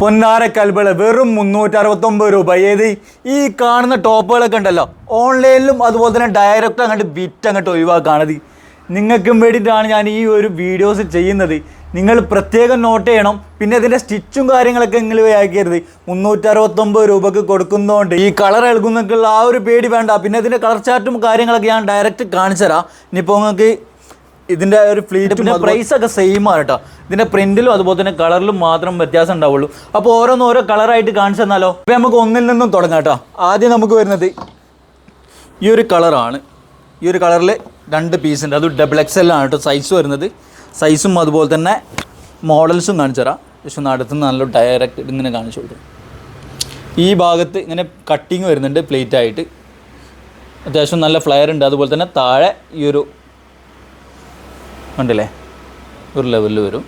പൊന്നാര കൽബിൾ വെറും മുന്നൂറ്റി അറുപത്തൊമ്പത് രൂപ. ഏത്? ഈ കാണുന്ന ടോപ്പുകളൊക്കെ ഉണ്ടല്ലോ. ഓൺലൈനിലും അതുപോലെ തന്നെ ഡയറക്റ്റ് അങ്ങോട്ട് വിറ്റ് അങ്ങോട്ട് ഒഴിവാക്കാണത്. നിങ്ങൾക്കും വേണ്ടിയിട്ടാണ് ഞാൻ ഈ ഒരു വീഡിയോസ് ചെയ്യുന്നത്. നിങ്ങൾ പ്രത്യേകം നോട്ട് ചെയ്യണം. പിന്നെ ഇതിന്റെ സ്റ്റിച്ചും കാര്യങ്ങളൊക്കെ നിങ്ങൾ ആക്കിയരുത്. മുന്നൂറ്റി അറുപത്തൊമ്പത് രൂപക്ക് കൊടുക്കുന്നതുകൊണ്ട് ഈ കളർ എഴുകുന്നൊക്കെയുള്ള ആ ഒരു പേടി വേണ്ട. പിന്നെ ഇതിന്റെ കളർ ചാർട്ടും കാര്യങ്ങളൊക്കെ ഞാൻ ഡയറക്റ്റ് കാണിച്ചു തരാം ഇനിയിപ്പോൾ നിങ്ങൾക്ക് ഇതിന്റെ ഒരു ഫ്ലീറ്റ് പ്രൈസ് ഒക്കെ സെയിം ആണ് കേട്ടോ ഇതിന്റെ പ്രിന്റിലും അതുപോലെ തന്നെ കളറിലും മാത്രം വ്യത്യാസം ഉണ്ടാവുള്ളൂ. അപ്പോൾ ഓരോന്ന് ഓരോ കളറായിട്ട് കാണിച്ചു തന്നാലോ? ഇപ്പം നമുക്ക് ഒന്നിൽ നിന്നും തുടങ്ങാം കേട്ടോ ആദ്യം നമുക്ക് വരുന്നത് ഈ ഒരു കളറാണ് ഈ ഒരു കളറിൽ രണ്ട് പീസ് ഉണ്ട്. അത് ഡബിൾ എക്സ് എൽ ആണ് കേട്ടോ സൈസ് വരുന്നത്. സൈസും അതുപോലെ തന്നെ മോഡൽസും കാണിച്ചു തരാം. പക്ഷെ ഒന്ന് അടുത്ത് നല്ല ഡയറക്റ്റ് ഇങ്ങനെ കാണിച്ചു കൊടുക്കും. ഈ ഭാഗത്ത് ഇങ്ങനെ കട്ടിങ് വരുന്നുണ്ട് പ്ലേറ്റായിട്ട് അത്യാവശ്യം നല്ല ഫ്ലയർ ഉണ്ട്. അതുപോലെ തന്നെ താഴെ ഈ ഒരു കണ്ടില്ലേ ഒരു ലെവലിൽ വരും.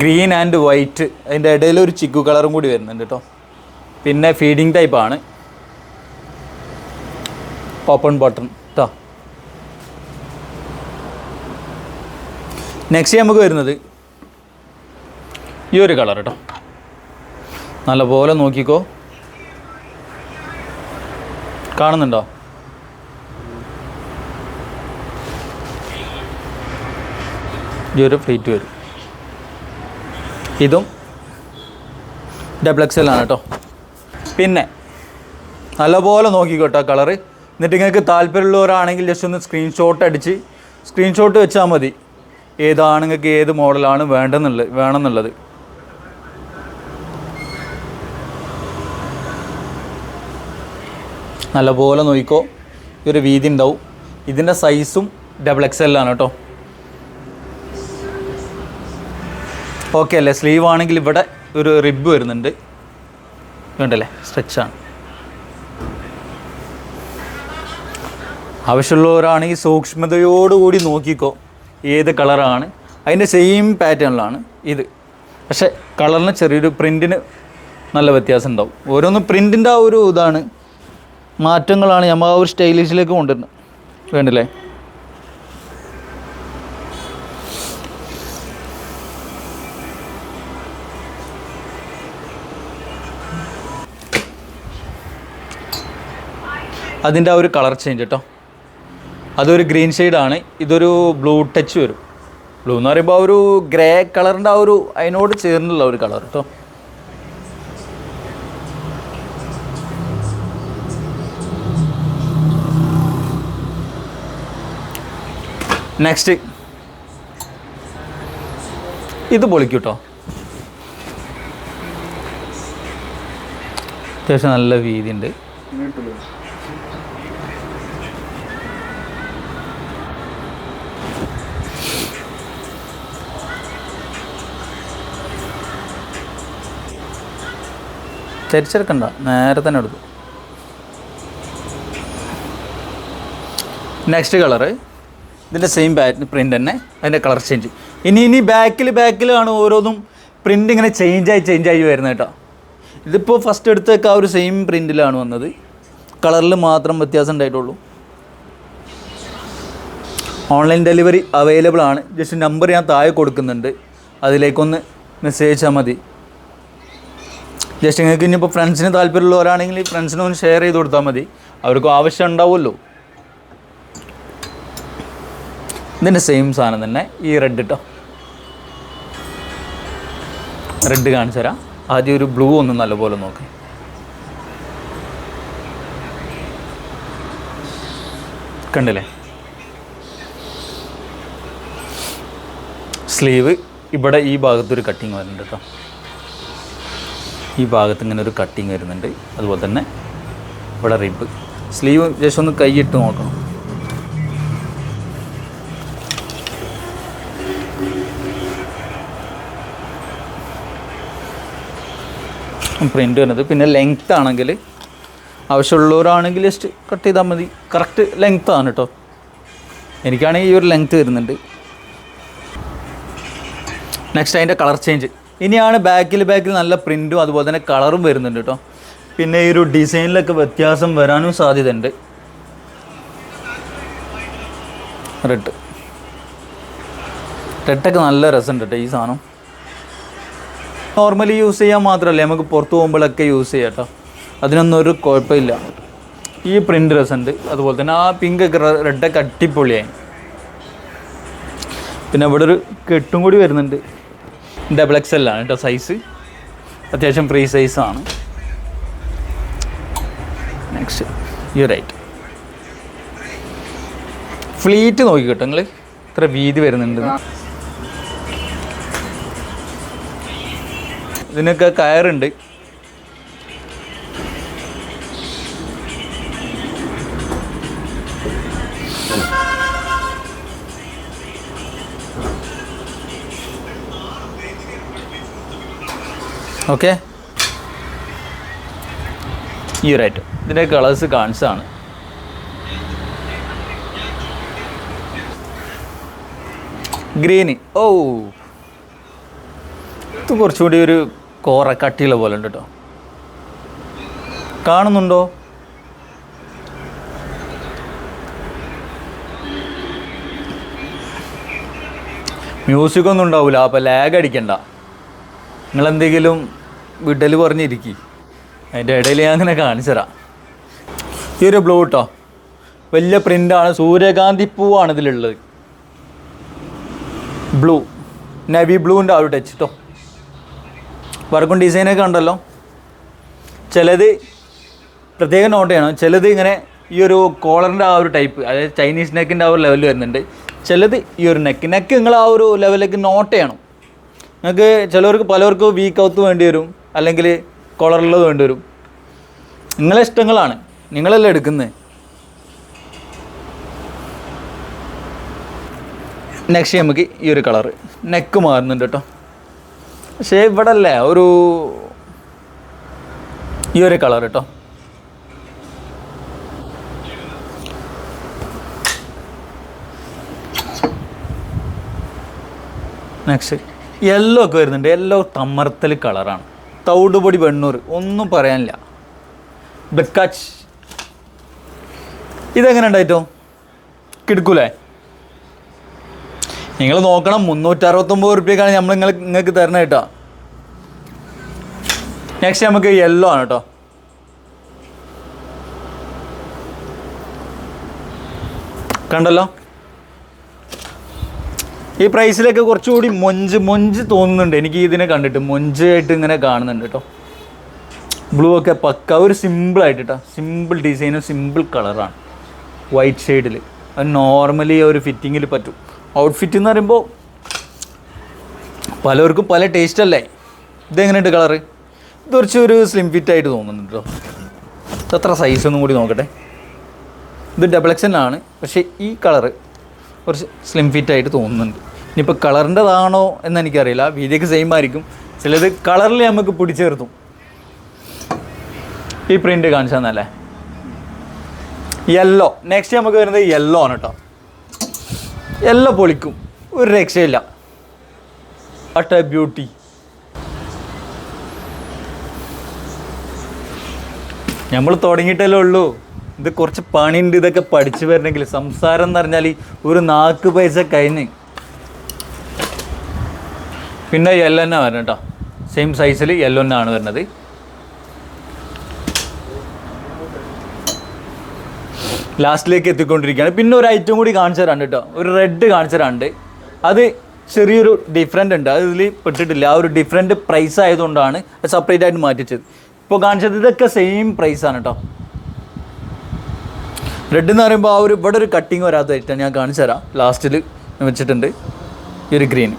ഗ്രീൻ ആൻഡ് വൈറ്റ് അതിന്റെ ഇടയിൽ ഒരു ചിക്കു കളറും കൂടി വരുന്നുണ്ട് കേട്ടോ പിന്നെ ഫീഡിങ് ടൈപ്പാണ് ഓപ്പൺ ബട്ടൺ കേട്ടോ നെക്സ്റ്റ് നമുക്ക് വരുന്നത് ഈ ഒരു കളർ കേട്ടോ നല്ലപോലെ നോക്കിക്കോ. കാണുന്നുണ്ടോ? ഈ ഒരു പ്ലേറ്റ് വരും. ഇതും ഡബിൾ എക്സ് ആണ് കേട്ടോ. പിന്നെ നല്ലപോലെ നോക്കിക്കോട്ടോ കളറ് എന്നിട്ട് നിങ്ങൾക്ക് താല്പര്യമുള്ളവരാണെങ്കിൽ ജസ്റ്റ് ഒന്ന് സ്ക്രീൻഷോട്ട് അടിച്ച് സ്ക്രീൻഷോട്ട് വെച്ചാൽ മതി. ഏതാണ് നിങ്ങൾക്ക് ഏത് മോഡലാണ് വേണ്ടെന്നുള്ളത് വേണമെന്നുള്ളത്. നല്ലപോലെ നോക്കിക്കോ. ഇതൊരു വീതി ഉണ്ടാവും. ഇതിന്റെ സൈസും ഡബിൾ എക്സ് എല്ലാണ് കേട്ടോ. ഓക്കെ അല്ലേ? സ്ലീവ് ആണെങ്കിൽ ഇവിടെ ഒരു റിബ് വരുന്നുണ്ട്. കണ്ടല്ലേ സ്ട്രെച്ചാണ് ആവശ്യമുള്ളവരാണെങ്കിൽ സൂക്ഷ്മതയോടുകൂടി നോക്കിക്കോ ഏത് കളറാണ് അതിന്റെ സെയിം പാറ്റേണിലാണ് ഇത്. പക്ഷേ കളറിന് ചെറിയൊരു പ്രിന്റിന് നല്ല വ്യത്യാസം ഉണ്ടാവും. ഓരോന്ന് പ്രിന്റിന്റെ ആ ഒരു ഇതാണ്. മാറ്റങ്ങളാണ്. നമ്മൾ ആ ഒരു സ്റ്റൈലിഷിലേക്ക് കൊണ്ടുവരുന്നത്. വേണ്ടില്ലേ അതിന്റെ ആ ഒരു കളർ ചേഞ്ച് കേട്ടോ. അതൊരു ഗ്രീൻ ഷെയ്ഡാണ്. ഇതൊരു ബ്ലൂ ടച്ച് വരും. ബ്ലൂ എന്ന് പറയുമ്പോൾ ഒരു ഗ്രേ കളറിന്റെ ആ ഒരു അതിനോട് ചേർന്നുള്ള ഒരു കളർ കേട്ടോ. നെക്സ്റ്റ് ഇത് പൊളിക്കും കേട്ടോ. അത്യാവശ്യം നല്ല വീതി ചരിച്ചെടുക്കണ്ട നേരെ തന്നെ എടുക്കും. നെക്സ്റ്റ് കളറ് ഇതിന്റെ സെയിം പാറ്റേൺ പ്രിന്റ് തന്നെ. അതിന്റെ കളർ ചേഞ്ച് ഇനി ഇനി ബാക്കിൽ ബാക്കിലാണ് ഓരോന്നും പ്രിന്റ് ഇങ്ങനെ ചേഞ്ചായി ചേഞ്ചായി വരുന്നത് കേട്ടോ. ഇതിപ്പോൾ ഫസ്റ്റ് എടുത്തേക്ക് ആ ഒരു സെയിം പ്രിന്റിലാണ് വന്നത്. കളറിൽ മാത്രം വ്യത്യാസം ഉണ്ടായിട്ടുള്ളൂ. ഓൺലൈൻ ഡെലിവറി അവൈലബിൾ ആണ്. ജസ്റ്റ് നമ്പർ ഞാൻ താഴെ കൊടുക്കുന്നുണ്ട്. അതിലേക്കൊന്ന് മെസ്സേജ് അയച്ചാൽ മതി. ജസ്റ്റ് നിങ്ങൾക്ക് ഇനിയിപ്പോൾ ഫ്രണ്ട്സിന് താല്പര്യമുള്ളവരാണെങ്കിൽ ഫ്രണ്ട്സിന് ഒന്ന് ഷെയർ ചെയ്ത് കൊടുത്താൽ മതി. അവർക്കും ആവശ്യം ഉണ്ടാവുമല്ലോ. ഇതിന്റെ സെയിം സാധനം തന്നെ ഈ റെഡ് കേട്ടോ റെഡ് കാണിച്ചു തരാം. ആദ്യം ഒരു ബ്ലൂ ഒന്ന് നല്ലപോലെ നോക്കി. കണ്ടില്ലേ? സ്ലീവ് ഇവിടെ ഈ ഭാഗത്തൊരു കട്ടിങ് വരുന്നുണ്ട് കേട്ടോ ഈ ഭാഗത്ത് ഇങ്ങനെ ഒരു കട്ടിങ് വരുന്നുണ്ട്. അതുപോലെ തന്നെ ഇവിടെ റിബ് സ്ലീവ് ജസ്റ്റ് ഒന്ന് കൈയിട്ട് നോക്കണം. പ്രിന്റ് വരുന്നത്. പിന്നെ ലെങ്ത് ആണെങ്കിൽ ആവശ്യമുള്ളവരാണെങ്കിൽ ജസ്റ്റ് കട്ട് ചെയ്താൽ മതി. കറക്റ്റ് ലെങ്ത് ആണ് കേട്ടോ എനിക്കാണെങ്കിൽ ഈ ഒരു ലെങ്ത് വരുന്നുണ്ട്. നെക്സ്റ്റ് അതിന്റെ കളർ ചേഞ്ച് ഇനിയാണ് ബാക്കിൽ ബാക്കിൽ നല്ല പ്രിന്റും അതുപോലെ തന്നെ കളറും വരുന്നുണ്ട് കേട്ടോ പിന്നെ ഈ ഒരു ഡിസൈനിലൊക്കെ വ്യത്യാസം വരാനും സാധ്യതയുണ്ട്. റെഡ് റെഡൊക്കെ നല്ല രസമുണ്ട് കേട്ടോ ഈ സാധനം. നോർമലി യൂസ് ചെയ്യാൻ മാത്രമല്ല നമുക്ക് പുറത്ത് പോകുമ്പോഴൊക്കെ യൂസ് ചെയ്യാം കേട്ടോ അതിനൊന്നും ഒരു കുഴപ്പമില്ല. ഈ പ്രിന്റ് രസമുണ്ട്. അതുപോലെ തന്നെ ആ പിങ്ക് ഒക്കെ റെഡൊക്കെ അടിപൊളിയായി. പിന്നെ ഇവിടെ ഒരു കെട്ടും കൂടി വരുന്നുണ്ട്. ഡബിൾ എക്സ് എൽ ആണ് കേട്ടോ സൈസ് അത്യാവശ്യം ഫ്രീ സൈസാണ് നെക്സ്റ്റ് യു റൈറ്റ് ഫ്ലീറ്റ് നോക്കി കേട്ടോ നിങ്ങൾ ഇത്ര വീതി വരുന്നുണ്ട്. ഇതിനൊക്കെ കയറുണ്ട്. ഓക്കെ ഈ റൈറ്റ് ഇതിന്റെ കളേഴ്സ് കാൺസാണ് ഗ്രീന് ഓ ഇത് കുറച്ചുകൂടി ഒരു കോറ കട്ടിയുള്ള പോലെ ഉണ്ട് കേട്ടോ കാണുന്നുണ്ടോ? മ്യൂസിക് ഒന്നും ഉണ്ടാവില്ല അപ്പോൾ ലാഗ് അടിക്കണ്ട. നിങ്ങളെന്തെങ്കിലും വീട്ടിൽ പറഞ്ഞിരിക്കി. അതിന്റെ ഇടയിൽ ഞാൻ അങ്ങനെ കാണിച്ചു തരാം ഈ ഒരു ബ്ലൂ കേട്ടോ വലിയ പ്രിന്റാണ് സൂര്യകാന്തി പൂവാണ് ഇതിലുള്ളത്. ബ്ലൂ നവി ബ്ലൂവിന്റെ ആ ഒരു ടച്ച് കേട്ടോ വർക്കും ഡിസൈനൊക്കെ ഉണ്ടല്ലോ. ചിലത് പ്രത്യേകം നോട്ട് ചെയ്യണം. ചിലത് ഇങ്ങനെ ഈ ഒരു കോളറിന്റെ ആ ഒരു ടൈപ്പ് അതായത് ചൈനീസ് നെക്കിന്റെ ആ ഒരു ലെവൽ വരുന്നുണ്ട്. ചിലത് ഈ ഒരു നെക്ക് നെക്ക് നിങ്ങൾ ആ ഒരു ലെവലിലേക്ക് നോട്ട് ചെയ്യണം. നിങ്ങൾക്ക് ചിലവർക്ക് പലവർക്കും വീക്ക് ഔത്ത് വേണ്ടി വരും. അല്ലെങ്കിൽ കോളറുള്ളത് വേണ്ടി വരും. നിങ്ങളെ ഇഷ്ടങ്ങളാണ്. നിങ്ങളല്ലേ എടുക്കുന്നത് നെക്സ്റ്റ് നമുക്ക് ഈ ഒരു കളറ് നെക്ക് മാറുന്നുണ്ട് കേട്ടോ. പക്ഷേ ഇവിടെ അല്ലേ ഒരു ഈ ഒരു കളർ കേട്ടോ. നെക്സ്റ്റ് യെല്ലോ ഒക്കെ വരുന്നുണ്ട്. യെല്ലോ തമർത്തൽ കളറാണ് തൗടുപൊടി വെണ്ണൂർ ഒന്നും പറയാനില്ല. ബെക്കാച്ച്. ഇതെങ്ങനെ ഉണ്ടായിട്ടോ? കിടക്കൂലേ? നിങ്ങൾ നോക്കണം മുന്നൂറ്ററുപത്തൊമ്പത് റുപ്യക്കാണ് നമ്മൾ നിങ്ങൾ നിങ്ങൾക്ക് തരണം കേട്ടോ. നെക്സ്റ്റ് നമുക്ക് യെല്ലോ ആണ് കേട്ടോ. കണ്ടല്ലോ? ഈ പ്രൈസിലൊക്കെ കുറച്ചുകൂടി മൊഞ്ച് മൊഞ്ച് തോന്നുന്നുണ്ട്. എനിക്ക് ഇതിനെ കണ്ടിട്ട് മൊഞ്ചായിട്ട് ഇങ്ങനെ കാണുന്നുണ്ട് കേട്ടോ ബ്ലൂ ഒക്കെ പക്ക ഒരു സിമ്പിൾ ആയിട്ട് കേട്ടോ സിമ്പിൾ ഡിസൈനും സിമ്പിൾ കളറാണ് വൈറ്റ് ഷെയ്ഡിൽ അത് നോർമലി ഒരു ഫിറ്റിങ്ങിൽ പറ്റും. ഔട്ട്ഫിറ്റ് എന്ന് പറയുമ്പോൾ പലർക്കും പല ടേസ്റ്റ് അല്ലേ? ഇതെങ്ങനെയുണ്ട് കളറ് ഇത് കുറച്ച് ഒരു സ്ലിം ഫിറ്റ് ആയിട്ട് തോന്നുന്നുണ്ട് കേട്ടോ സൈസ് ഒന്നും കൂടി നോക്കട്ടെ. ഇത് ഡബിൾ എക്സ് ആണ്. പക്ഷേ ഈ കളറ് കുറച്ച് സ്ലിം ഫിറ്റ് ആയിട്ട് തോന്നുന്നുണ്ട്. ഇനിയിപ്പോൾ കളറിന്റെതാണോ എന്ന് എനിക്കറിയില്ല വീതിയൊക്കെ സെയിം ആയിരിക്കും. ചിലത് കളറിൽ നമുക്ക് പിടിച്ചേർത്തും. ഈ പ്രിന്റ് കാണിച്ചു തന്നല്ലേ യെല്ലോ നെക്സ്റ്റ് നമുക്ക് വരുന്നത് യെല്ലോ ആണ് കേട്ടോ യെല്ലോ പൊളിക്കും. ഒരു രക്ഷയില്ല. വാട്ട് എ ബ്യൂട്ടി നമ്മൾ തുടങ്ങിയിട്ടല്ലേ ഉള്ളൂ. ഇത് കുറച്ച് പണിയുണ്ട് ഇതൊക്കെ പഠിച്ചു വരണമെങ്കിൽ. സംസാരം എന്ന് പറഞ്ഞാൽ ഒരു നാക്ക് പൈസ കഴിഞ്ഞ്. പിന്നെ യെല്ലോ തന്നെ വരണം കേട്ടോ സെയിം സൈസിൽ യെല്ലോ ആണ് വരുന്നത്. ലാസ്റ്റിലേക്ക് എത്തിക്കൊണ്ടിരിക്കുകയാണ്. പിന്നെ ഒരു ഐറ്റം കൂടി കാണിച്ചു തരാണ്ട് കേട്ടോ ഒരു റെഡ് കാണിച്ചു തരാണ്ട് അത് ചെറിയൊരു ഡിഫറെന്റ് ഉണ്ട്. അത് ഇതിൽ പെട്ടിട്ടില്ല. ആ ഒരു ഡിഫറെന്റ് പ്രൈസ് ആയതുകൊണ്ടാണ് സെപ്പറേറ്റ് ആയിട്ട് മാറ്റിച്ചത്. ഇപ്പോൾ കാണിച്ചത് ഇതൊക്കെ സെയിം പ്രൈസാണ് കേട്ടോ റെഡ് എന്ന് പറയുമ്പോൾ ആ ഒരു ഇവിടെ ഒരു കട്ടിങ് വരാത്തതായിട്ട് ഞാൻ കാണിച്ചു തരാം. ലാസ്റ്റിൽ വെച്ചിട്ടുണ്ട്. ഈ ഒരു ഗ്രീൻ.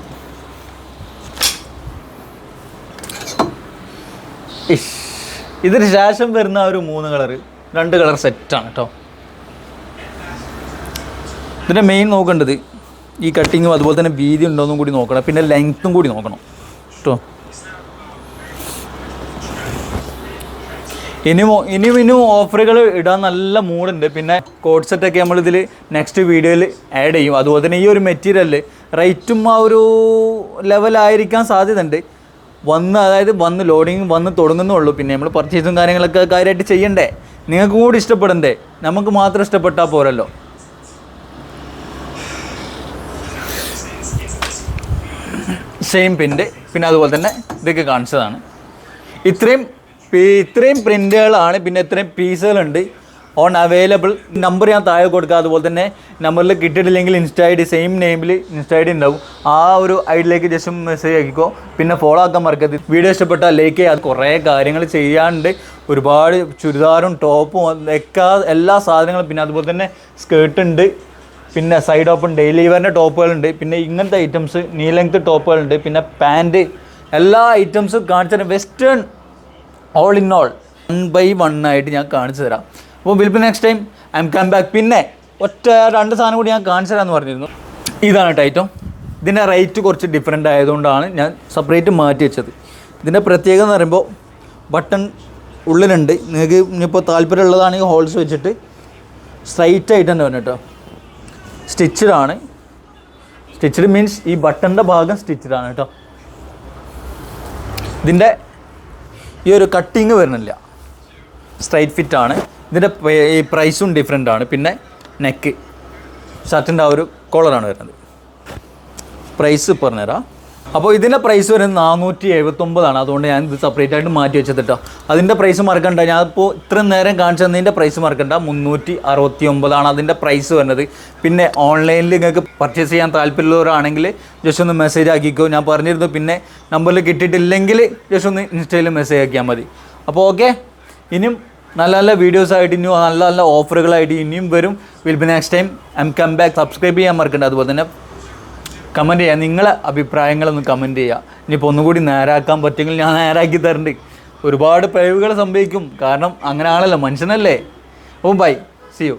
ഇതിന് ശേഷം വരുന്ന ആ ഒരു മൂന്ന് കളർ രണ്ട് കളർ സെറ്റാണ് കേട്ടോ ഇതിന്റെ മെയിൻ നോക്കേണ്ടത്. ഈ കട്ടിങ്ങും അതുപോലെ തന്നെ വീതി ഉണ്ടോയെന്നും കൂടി നോക്കണം. പിന്നെ ലെങ്ത്തും കൂടി നോക്കണം. കേട്ടോ ഇനിയും ഇനിയും ഇനിയും ഓഫറുകൾ ഇടാൻ നല്ല മൂടുണ്ട് പിന്നെ കോഡ് സെറ്റൊക്കെ നമ്മളിതിൽ നെക്സ്റ്റ് വീഡിയോയിൽ ആഡ് ചെയ്യും. അതുപോലെ തന്നെ ഈ ഒരു മെറ്റീരിയലിൽ റേറ്റും ആ ഒരു ലെവലായിരിക്കാൻ സാധ്യതയുണ്ട്. വന്ന് അതായത് വന്ന് ലോഡിങ് വന്ന് തുടങ്ങുന്നുള്ളൂ പിന്നെ നമ്മൾ പർച്ചേസും കാര്യങ്ങളൊക്കെ കാര്യമായിട്ട് ചെയ്യണ്ടേ? നിങ്ങൾക്ക് കൂടി ഇഷ്ടപ്പെടണ്ടേ നമുക്ക് മാത്രം ഇഷ്ടപ്പെട്ടാൽ പോരല്ലോ. സെയിം പിന്റെ പിന്നെ അതുപോലെ തന്നെ ഇതൊക്കെ കാണിച്ചതാണ്. ഇത്രയും ഇത്രയും പ്രിന്റുകളാണ് പിന്നെ ഇത്രയും പീസുകളുണ്ട്. ഓൺ അവൈലബിൾ നമ്പർ ഞാൻ താഴെ കൊടുക്കുക അതുപോലെ തന്നെ നമ്പറിൽ കിട്ടിയിട്ടില്ലെങ്കിൽ ഇൻസ്റ്റാ ഐ ഡി സെയിം നെയിമിൽ ഇൻസ്റ്റാ ഐ ഡി ഉണ്ടാവും. ആ ഒരു ഐഡിയിലേക്ക് ജസ്റ്റ് മെസ്സേജ് ആക്കിക്കോ പിന്നെ ഫോളോ ആക്കാൻ മറക്കരുത്. വീഡിയോ ഇഷ്ടപ്പെട്ടാൽ ലൈക്ക് ചെയ്യാം. കുറേ കാര്യങ്ങൾ ചെയ്യാണ്ട് ഒരുപാട് ചുരിദാറും ടോപ്പും ഒക്കെ എല്ലാ സാധനങ്ങളും. പിന്നെ അതുപോലെ തന്നെ സ്കേർട്ട് ഉണ്ട്. പിന്നെ സൈഡ് ഓപ്പൺ ഡെയിലി വെയറിന്റെ ടോപ്പുകളുണ്ട്. പിന്നെ ഇങ്ങനത്തെ ഐറ്റംസ് നീ ലെങ്ത് ടോപ്പുകളുണ്ട്. പിന്നെ പാന്റ് എല്ലാ ഐറ്റംസും കാണിച്ചു western all in all one by one ആയിട്ട് ഞാൻ കാണിച്ചു തരാം. അപ്പോൾ will be next time I'm come back പിന്നെ ഒറ്റ രണ്ട് സാധനം കൂടി ഞാൻ കാണിച്ചു തരാമെന്ന് പറഞ്ഞിരുന്നു. ഇതാണ് കേട്ടോ ഐറ്റം ഇതിന്റെ റേറ്റ് കുറച്ച് ഡിഫറെന്റ് ആയതുകൊണ്ടാണ് ഞാൻ സെപ്പറേറ്റ് മാറ്റി വെച്ചത്. ഇതിന്റെ പ്രത്യേകത എന്ന് പറയുമ്പോൾ ബട്ടൺ ഉള്ളിലുണ്ട്. നിങ്ങൾക്ക് ഇനിയിപ്പോൾ താല്പര്യമുള്ളതാണെങ്കിൽ ഹോൾസ് വെച്ചിട്ട് സ്ട്രൈറ്റ് ആയിട്ട് തന്നെ വന്നിട്ടോ കേട്ടോ. സ്റ്റിച്ചഡ് മീൻസ് ഈ ബട്ടന്റെ ഭാഗം സ്റ്റിച്ചഡാണ് കേട്ടോ. ഇതിന്റെ ഈ ഒരു കട്ടിങ് വരുന്നില്ല. സ്ട്രൈറ്റ് ഫിറ്റ് ആണ്. ഇതിന്റെ ഈ പ്രൈസും ഡിഫറെന്റ് ആണ്. പിന്നെ നെക്ക് ഷർട്ടിന്റെ ആ ഒരു കോളറാണ് വരുന്നത്. പ്രൈസ് പറഞ്ഞുതരാം. അപ്പോൾ ഇതിന്റെ പ്രൈസ് വരുന്നത് നാനൂറ്റി എഴുപത്തൊമ്പതാണ് അതുകൊണ്ട് ഞാൻ ഇത് സെപ്പറേറ്റ് ആയിട്ട് മാറ്റി വെച്ചത് കേട്ടോ അതിന്റെ പ്രൈസ് മറക്കണ്ട. ഞാനിപ്പോൾ ഇത്രയും നേരം കാണിച്ചു തന്നതിന്റെ പ്രൈസ് മറക്കണ്ട. മുന്നൂറ്റി അറുപത്തി ഒമ്പതാണ് അതിന്റെ പ്രൈസ് വരുന്നത്. പിന്നെ ഓൺലൈനിൽ നിങ്ങൾക്ക് പർച്ചേസ് ചെയ്യാൻ താല്പര്യമുള്ളവരാണെങ്കിൽ ജസ്റ്റ് ഒന്ന് മെസ്സേജ് ആക്കിക്കോ. ഞാൻ പറഞ്ഞിരുന്നു പിന്നെ നമ്പറിൽ കിട്ടിയിട്ടില്ലെങ്കിൽ ജസ്റ്റ് ഒന്ന് ഇൻസ്റ്റയിൽ മെസ്സേജ് ആക്കിയാൽ മതി. അപ്പോൾ ഓക്കെ ഇനിയും നല്ല നല്ല വീഡിയോസ് ആയിട്ട് ഇനിയും നല്ല നല്ല ഓഫറുകളായിട്ട് ഇനിയും വരും. Will be next time I'm come back subscribe ചെയ്യാൻ മറക്കണ്ട. അതുപോലെ തന്നെ കമന്റ് ചെയ്യുക നിങ്ങളെ അഭിപ്രായങ്ങളൊന്ന് കമന്റ് ചെയ്യുക ഇനിയിപ്പോൾ ഒന്നുകൂടി നേരാക്കാൻ പറ്റുമെങ്കിൽ ഞാൻ നേരാക്കി തരണ്ട്. ഒരുപാട് പിഴവുകൾ സംഭവിക്കും. കാരണം അങ്ങനെ ആണല്ലോ മനുഷ്യനല്ലേ. ഓ ബൈ സി യു